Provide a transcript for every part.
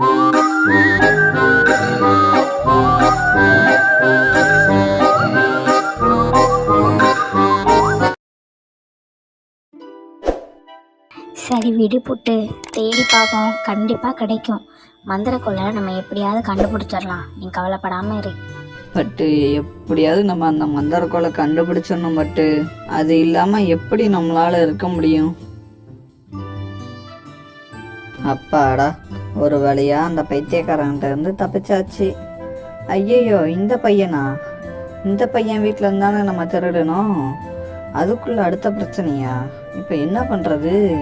சரி விடுபுட்டு தேடி பார்ப்போம். கண்டிப்பாக கிடைக்கும். மந்திரக்குள்ள நம்ம எப்படியாவது கண்டுபிடிச்சிடலாம். நீ கவலைப்படாமல் இரு. பட்டு எப்படியாவது நம்ம அந்த மந்தாரக்கோலை கண்டுபிடிச்சிடணும் பட்டு. அது இல்லாமல் எப்படி நம்மளால இருக்க முடியும்? அப்பாடா. ஒரு வழியா அந்த பைத்தியக்காரன்ட்ட இருந்து தப்பிச்சாச்சு. ஐயையோ இந்த பையனா? இந்த பையன் வீட்டில் இருந்தானே நம்ம திருடணும். அதுக்குள்ள அடுத்த பிரச்சனையா? இப்போ என்ன பண்ணுறது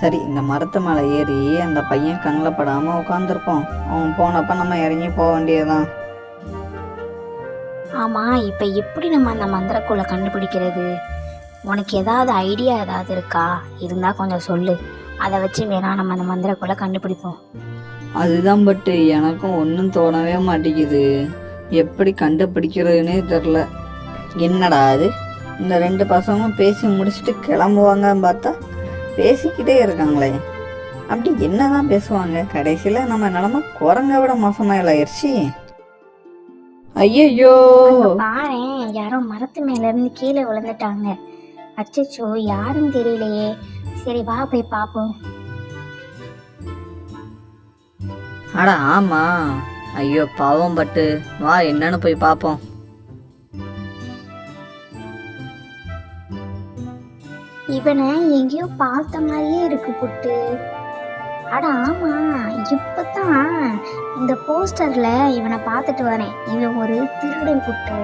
சரி இந்த மரத்து மேலே ஏறி அந்த பையன் கண்ணில் படாமல் உட்காந்துருப்போம் அவன் போனப்ப நம்ம இறங்கி போக வேண்டியதுதான். ஆமாம் இப்போ எப்படி நம்ம அந்த மந்திரக்குள்ளே கண்டுபிடிக்கிறது? உனக்கு ஏதாவது ஐடியா ஏதாவது இருக்கா? இருந்தால் கொஞ்சம் சொல்லு. அதை வச்சு வேணா நம்ம அந்த மந்திரக்குள்ள கண்டுபிடிப்போம். அதுதான் பட்டு எனக்கும் ஒன்றும் தோணவே மாட்டேங்குது. எப்படி கண்டுபிடிக்கிறதுனே தெரில என்னடா அது? இந்த ரெண்டு பசங்களும் பேசி முடிச்சுட்டு கிளம்புவாங்கன்னு பார்த்தா பேசிக்கிட்டே இருக்காங்களே. அப்படி என்னதான் பேசுவாங்க? கடைசியில் நம்ம நிலமை குரங்க விட மோசமாயிலாயிருச்சு ஐயையோ! பாரேன் யாரோ மரத்து மேல இருந்து கீழே விழுந்துட்டாங்க. அச்சச்சோ யாருன்னு தெரியலையே. சரி வா போய் பார்ப்போம் அட ஆமா. ஐயோ பாவம் பட்டு. வா என்னன்னு போய் பார்ப்போம் இவனை எங்கேயோ பார்த்த மாதிரியே இருக்கு புட்டு. அட ஆமா. இப்பதான் இந்த போஸ்டர்ல இவனை பார்த்துட்டு வரேன். இவன் ஒரு திருடன் புட்டு.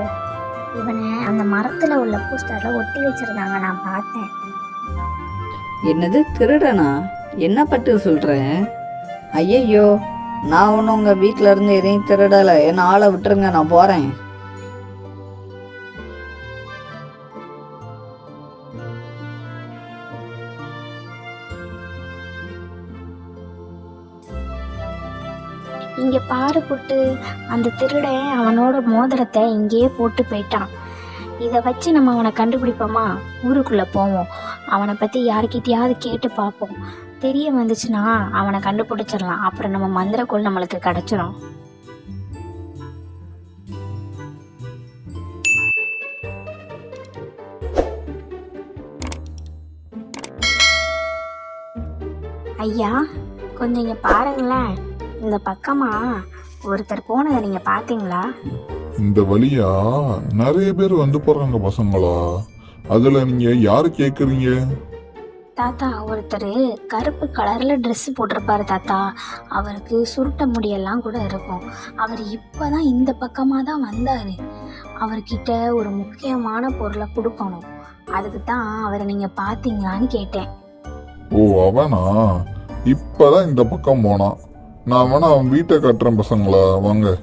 இவனை அந்த மரத்துல உள்ள போஸ்டர்ல ஒட்டி வச்சிருந்தாங்க நான் பார்த்தேன். என்னது திருடனா? என்ன பட்டு சொல்றேன் ஐயையோ நான் ஒன்றும் உங்கள் வீட்டில் இருந்து எதையும் திருடலை. என்ன ஆளை விட்டுருங்க நான் போகிறேன் இங்கே பாரு போட்டு அந்த திருடன் அவனோட மோதிரத்தை இங்கேயே போட்டு போயிட்டான். இதை வச்சு நம்ம அவனை கண்டுபிடிப்போமா? ஊருக்குள்ள போவோம். அவனை பத்தி யாருக்கிட்டையாவது கேட்டு பார்ப்போம். தெரிய வந்துச்சுன்னா அவனை கண்டுபிடிச்சிடலாம். அப்புறம் நம்ம மந்திரக்குள் நம்மளுக்கு கிடைச்சிரும். ஐயா கொஞ்சம் இங்க பாருங்களேன். இந்த பக்கமா ஒருத்தர் போனதை நீங்க பார்த்தீங்களா? இந்த வழியா நிறைய பேர் வந்து போறாங்க பசங்களா? அதுல நீங்க யாரு கேக்குறீங்க? தாத்தா ஒருத்தர் கருப்பு கலர்ல Dress போட்டிருப்பாரு தாத்தா. அவருக்கு சுருட்ட முடியெல்லாம் கூட இருக்கும். அவர் இப்பதான் இந்த பக்கமா தான் வந்தாரு. அவர்கிட்ட ஒரு முக்கியமான பொருளை கொடுக்கணும். அதுக்கு தான் அவரை நீங்க பாத்தீங்களான்னு கேட்டேன். ஓ அவனா? இப்பதான் இந்த பக்கம் போனான். நான் வேணா அவன் வீட்டை கட்டுறேன் பசங்களா? வாங்க.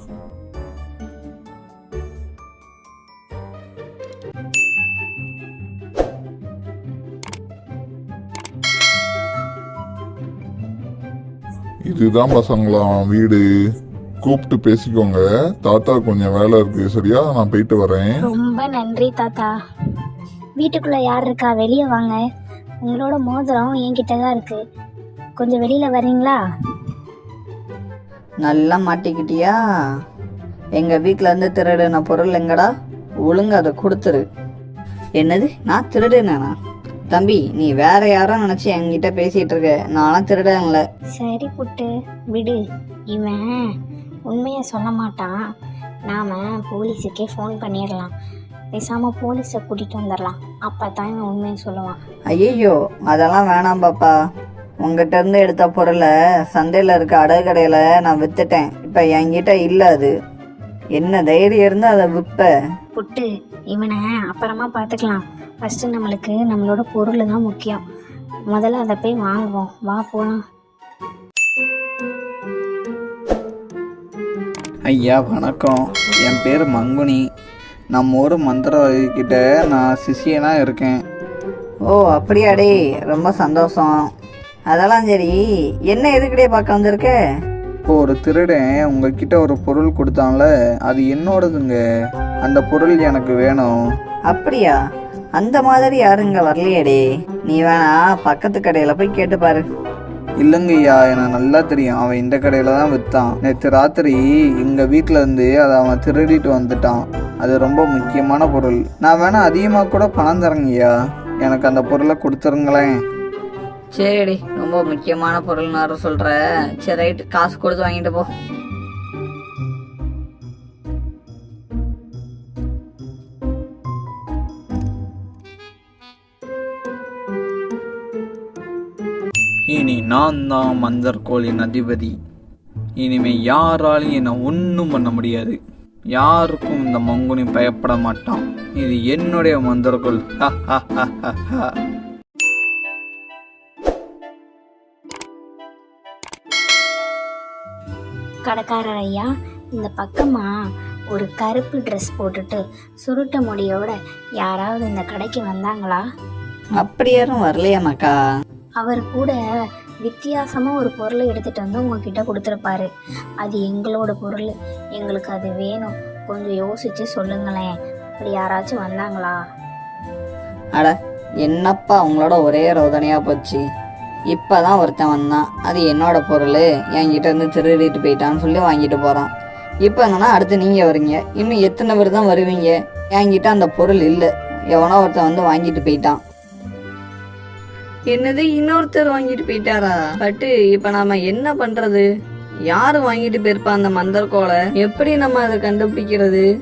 இதுதான் பசங்களா அவன் வீடு. கூப்பிட்டு பேசிக்கோங்க. தாத்தா கொஞ்சம் வேலை இருக்கு சரியா? நான் போயிட்டு வரேன். ரொம்ப நன்றி தாத்தா. வீட்டுக்குள்ள யார் இருக்கா? வெளியே வாங்க. உங்களோட மோதிரம் என்கிட்ட தான் இருக்கு. கொஞ்சம் வெளியில வர்றீங்களா? நல்லா மாட்டிக்கிட்டியா? எங்க வீட்ல இருந்து திருடின பொருள் எங்கடா? ஒழுங்கா அதை கொடுத்துரு. என்னது? நான் திருடுனேனா? தம்பி நீ வேற யாரோ நினைச்சு என்கிட்ட பேசிட்டு இருக்க. நானும் திருடன்ல சரி புட்டு விடு. இவன் உண்மையை சொல்ல மாட்டான். நாம போலீஸுக்கே ஃபோன் பண்ணிடலாம். பேசாம போலீஸை கூட்டிட்டு வந்துடலாம். அப்பதான் இவன் உண்மையை சொல்லுவான். ஐயையோ அதெல்லாம் வேணாம் பாப்பா. உங்ககிட்ட இருந்து எடுத்த பொருளை சந்தையில் இருக்க அடகு கடையில் நான் வித்துட்டேன். இப்போ என்கிட்ட இல்லை அது. என்ன தைரியம் இருந்து அதை விற்ப புட்டு இவனை அப்புறமா பார்த்துக்கலாம். ஃபர்ஸ்ட் நம்மளுக்கு நம்மளோட பொருள் தான் முக்கியம். முதல்ல அதை போய் வாங்குவோம். வா போலாம். ஐயா வணக்கம். என் பேர் மங்குனி. நம்ம ஊர் மந்திரவாதிக்கிட்ட நான் சிஷியனாக இருக்கேன். ஓ அப்படியாடே. ரொம்ப சந்தோஷம். அதெல்லாம் சரி. என்ன எதுக்கடே பார்க்க வந்திருக்க? இப்போ ஒரு திருடன் உங்ககிட்ட ஒரு பொருள் கொடுத்தான்ல அது என்னோடதுங்க. அந்த பொருள் எனக்கு வேணும். அப்படியா? அந்த மாதிரி யாரும் இங்கே வரலையேடே. நீ வேணா பக்கத்து கடையில் போய் கேட்டு பாரு. இல்லைங்கய்யா எனக்கு நல்லா தெரியும். அவன் இந்த கடையில் தான் விற்றான் நேற்று ராத்திரி எங்கள் வீட்டில் இருந்து அதை அவன் திருடிட்டு வந்துட்டான். அது ரொம்ப முக்கியமான பொருள். நான் வேணா அதிகமாக கூட பணம் தரேங்கய்யா எனக்கு அந்த பொருளை கொடுத்துருங்களேன். சரிடி ரொம்ப முக்கியமான பொருள் நான் சொல்ற. சரி ரைட்டு. காசு கொடுத்து வாங்கிட்டு போ. இனி நான் தான் மந்தர்கோளின் அதிபதி. இனிமே யாராலையும் என்னை ஒன்றும் பண்ண முடியாது. யாருக்கும் இந்த மங்குனி பயப்பட மாட்டான். இது என்னுடைய மந்தர்கோள். கடைக்காரர் ஐயா இந்த பக்கமா ஒரு கருப்பு ட்ரெஸ் போட்டுட்டு சுருட்ட முடியோட யாராவது இந்த கடைக்கு வந்தாங்களா? அப்படி யாரும் வரலையாமாக்கா அவர் கூட வித்தியாசமாக ஒரு பொருளை எடுத்துகிட்டு வந்து உங்ககிட்ட கொடுத்துருப்பாரு. அது எங்களோட பொருள். எங்களுக்கு அது வேணும். கொஞ்சம் யோசித்து சொல்லுங்களேன். அப்படி யாராச்சும் வந்தாங்களா? அட என்னப்பா உங்களோட ஒரே ரோதனையாக போச்சு. இப்போ தான் ஒருத்தன் வந்தான். அது என்னோட பொருள். என்கிட்ட இருந்து திருடிட்டு போயிட்டான்னு சொல்லி வாங்கிட்டு போகிறான் இப்போ என்னன்னா அடுத்து நீங்கள் வரீங்க. இன்னும் எத்தனை பேர் தான் வருவீங்க? என்கிட்ட அந்த பொருள் இல்லை. எவனோ ஒருத்தன் வந்து வாங்கிட்டு போயிட்டான். என்னது இன்னொருத்தர் வாங்கிட்டு போயிட்டாரா? பட்டு இப்ப நாம என்ன பண்றது? யாரு வாங்கிட்டு போயிருப்பா அந்த மந்தர் கோலை எப்படி நம்ம அதை கண்டுபிடிக்கிறது?